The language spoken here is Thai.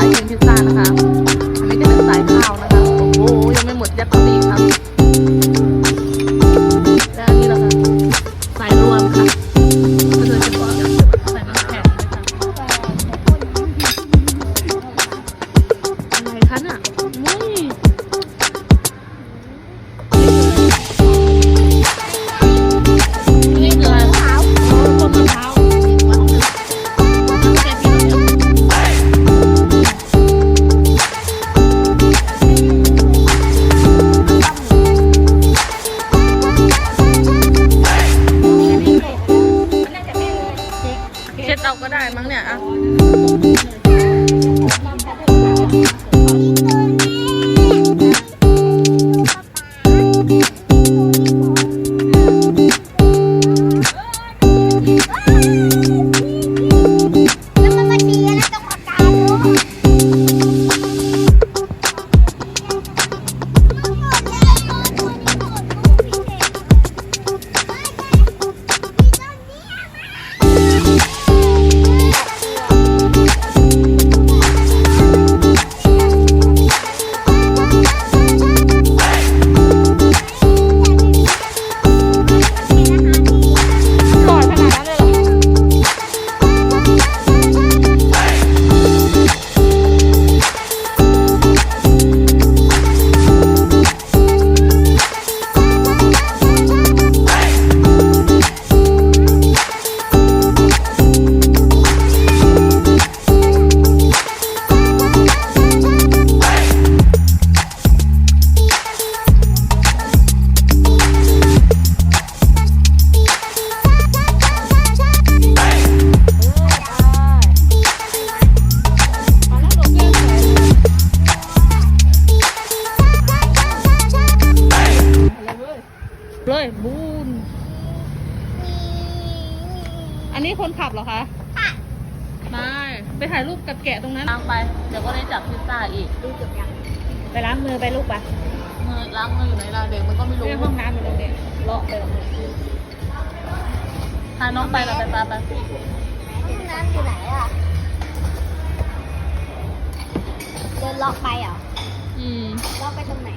ายชนพิซซ่านะคะ อันนี้ก็เป็นสายข้าวนะคะ โอ้โหยังไม่หมดยัดตตีครับและอันนี้ล่ะคะสายรวมค่ะก็โดยเฉพาะใส่น้ำแข็งนะคะอะไรคะน่ะ 嗯。 เลยบูนอันนี้คนขับเหรอคะได้ไปถ่ายรูปกับแกะตรงนั้นล้างไป เดี๋ยวก็ได้จับพิซซ่าอีกรู้จักยังไปล้างมือไปลูกปะมือล้างมืออยู่ไหนล่ะเด็กมันก็ไม่รู้เรื่องห้องน้ำอยู่ตรงเด็กเลาะไปหรอพาน้องไปเราไปปาไปห้องน้ำอยู่ไหนอะเดินเลาะไปเหรออืมเลาะไปตรงไหน